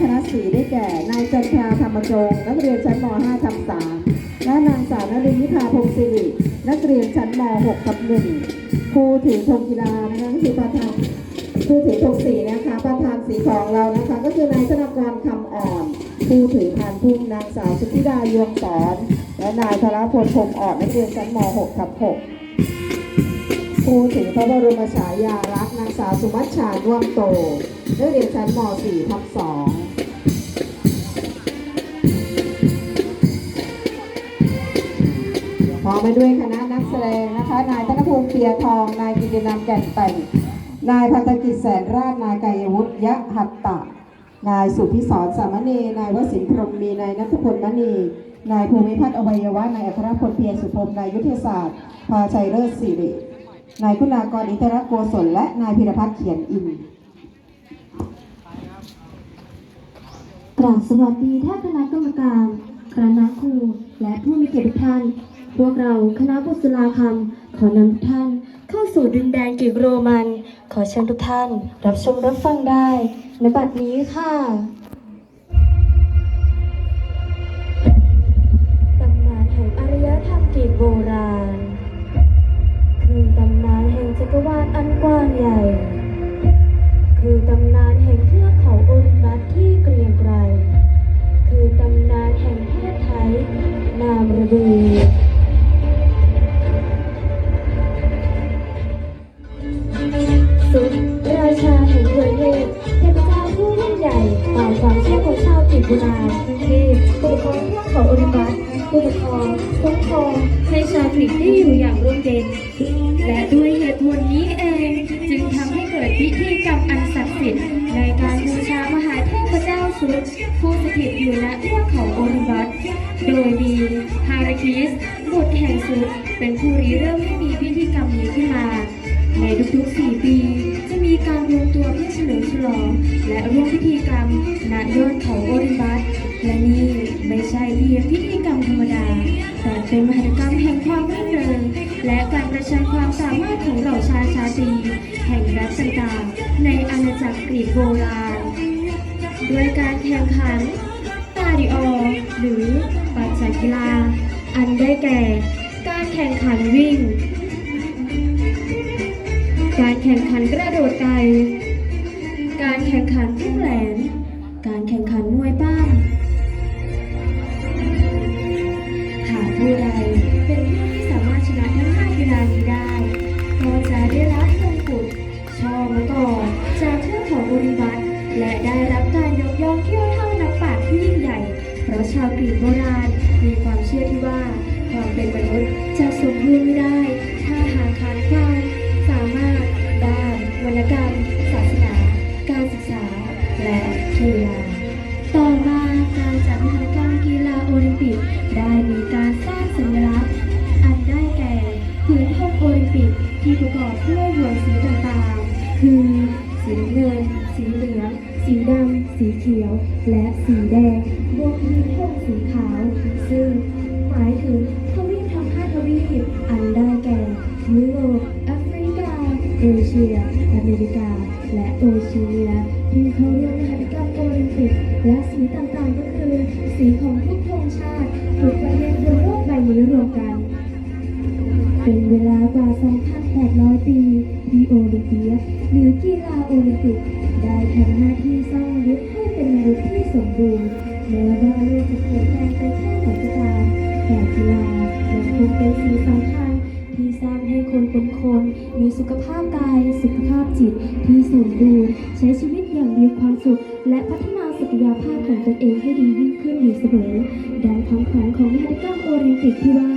คณะสีได้แก่ นายจันทราธรรมจง นักเรียนชั้นม .5 ทับ3และนางสาวนรินทิพาพงศิริ นักเรียนชั้นม .6 ทับ1ครูถือธงกีฬานะคะก็คือประธานครูถือธงสีนะคะ ประธานสีของเรานะคะ ก็คือนายธนกรคำอ่อนครูถือพานพุ่มนางสาวสุธิดายวงสอนและนายธนพลพรมอ่อนนักเรียนชั้นม .6 ทับ6ครูถือพระบรมฉายาลักษณ์นางสาวสุมัชชาด้วงโตนักเรียนชั้นม .4 ทับ2 อมไปด้วยคณะนักแสดงนะคะ นายธนภูมิเปียทอง นายกิตินันแก่นแต่งนายพันธกิจแสนราช นายกายวุฒิยะหัตตะ นายสุพิสรสามเณรนายวสินพรมมี นายนัทพลมณีนายภูมิพัฒน์อวัยวะ นายอัครพลเพียรสุพรมนายยุทธศาสตร์ พาชัยเลิศสิริ นายคุณากรอินทรโกศล และนายพิรพัฒน์เขียนอินกราบสวัสดีท่านคณะกรรมการ คณะครู และผู้มีเกียรติทุกท่าน พวกเราคณะบุษราคำขอนำทุกท่านเข้าสู่ดินแดนกรีกโรมัน ขอเชิญทุกท่าน รับชมรับฟังได้ในบัดนี้ค่ะตำนานแห่งอารยธรรมกรีกโบราณ คือตำนานแห่งจักรวาลอันกว้างใหญ่ คือตำนานแห่งเทือกเขาโอลิมปัสที่เกรียงไกร คือตำนานแห่งเทพไทยนามระบือ ชาวกรีกได้อยู่อย่างร่มเย็น และด้วยเหตุผลนี้เอง จึงทำให้เกิดพิธีกรรมอันศักดิ์สิทธิ์ในการบูชามหาเทพเจ้าซุสผู้สถิตอยู่ณเทือกเขาโอลิมปัสโดยมีฮาราคิสบุตรแห่งซุสเป็นผู้ริเริ่มให้มีพิธีกรรมนี้ขึ้นมา ในทุกๆ 4 ปี จะมีการรวมตัวเพื่อเฉลิมฉลอง และร่วมพิธีกรรมณยอดเขาโอลิมปัสและนี่ไม่ใช่เพียงพิธีกรรมธรรมดา แต่เป็นมหัตกรรมแห่งความรื่นเริง และการประชันความสามารถของเหล่าชาชาตรีแห่งรัฐต่างๆในอาณาจักรกรีกโบราณด้วยการแข่งขันตาดิโอหรือปัจจัยกีฬา อันได้แก่ การแข่งขันวิ่ง การแข่งขันกระโดดไกล การแข่งขันพุ่งแหลม อมะกอจากเทือกเขาโอลิมปัสและได้รับการยกย่องเที่ยวเท่านักปราชญ์ที่ยิ่งใหญ่ เพราะชาวกรีกโบราณมีความเชื่อที่ว่า ความเป็นมนุษย์จะสมบูรณ์ไม่ได้ ที่เข้าร่วมมหกรรมโอลิมปิกและสีต่างๆก็คือสีของทุกธงชาติทุกประเทศบนโลกใบนี้รวมกัน เป็นเวลากว่า 2,800 ปีที่โอลิมเปียหรือกีฬาโอลิมปิก ได้ทำหน้าที่สร้างมนุษย์ให้เป็นมนุษย์ที่สมบูรณ์แม้ว่าโลกจะเปลี่ยนแปลงไปแค่ไหนก็ตามแต่กีฬายังคงเป็นสิ่งสำคัญที่สร้างให้คนเป็นคน มีสุขภาพกาย สุขภาพจิตที่สมบูรณ์ใช้ชีวิต มีความสุข และพัฒนาศักยภาพของตนเองให้ดียิ่งขึ้นอยู่เสมอดังคำขวัญของมหกรรมโอลิมปิกที่ว่า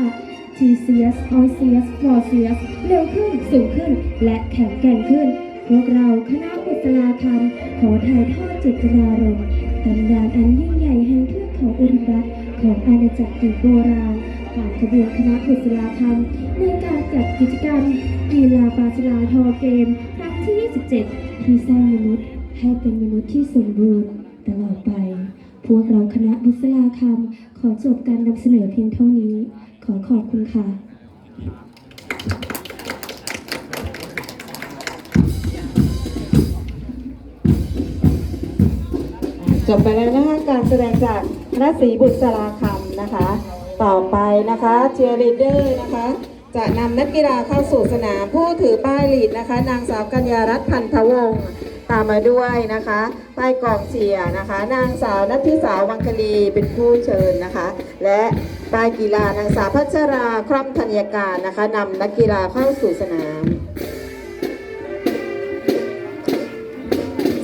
GCS OCS FORCS เร็วขึ้น สูงขึ้น และแข็งแกร่งขึ้น พวกเราคณะบุษราคำขอถ่ายทอดเจตนารมณ์ตำนานอันยิ่งใหญ่แห่งเทือกเขาโอลิมปัสของอาณาจักรกรีกโบราณผ่านขบวนคณะบุษราคำในการจัดกิจกรรมกีฬาปาชลาทอเกม ครั้งที่ 27 ที่สร้างมนุษย์ ให้เป็นมนุษย์ที่สมบูรณ์ตลอดไป พวกเราคณะบุษราคำขอจบการนำเสนอเพียงเท่านี้ ขอขอบคุณค่ะจจบไปแล้วนะคะการแสดงจากคณะศรีบุษราคำนะคะ ต่อไปนะคะเชียร์ลีดเดอร์นะคะจะนำนักกีฬาเข้าสู่สนามผู้ถือป้ายลีดนะคะ นางสาวกัญญารัตน์พันธวงศ์ ตามมาด้วยนะคะป้ายกองเชียร์นะคะ นางสาวนัทธิสาววังคลีเป็นผู้เชิญนะคะ และป้ายกีฬานางสาวพัชราคร่ำธัญการนะคะนำนักกีฬาเข้าสู่สนาม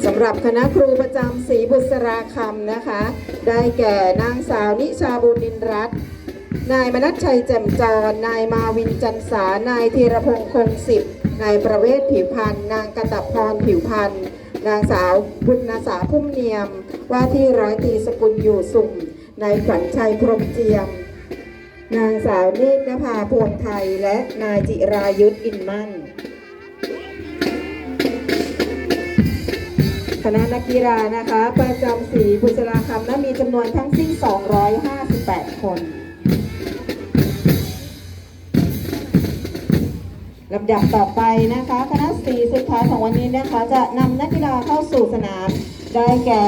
สำหรับคณะครูประจำศรีบุษราคำนะคะ ได้แก่นางสาวนิชาบุญนินรัตน์นายมนัชชัยแจ่มจร นายมาวินจันสานายธีรพงษ์คงสิบ นายประเวศผิวพันธ์นางกระตพรผิวพันธ์นางสาวบุญนาสาพุ่มเนียม ว่าที่ร้อยตรีสกุลอยู่สุ่มนายขวัญชัยพรมเจียม นางสาวเนตรนภาพวงไทยและนายจิรายุทธอินมั่นคณะนักกีฬานะคะ ประจำสีบุษราคำนั้นมีจำนวนทั้งสิ้น 258 คน ลำดับต่อไปนะคะ คณะสีสุดท้ายของวันนี้นะคะ จะนำนักกีฬาเข้าสู่สนามได้แก่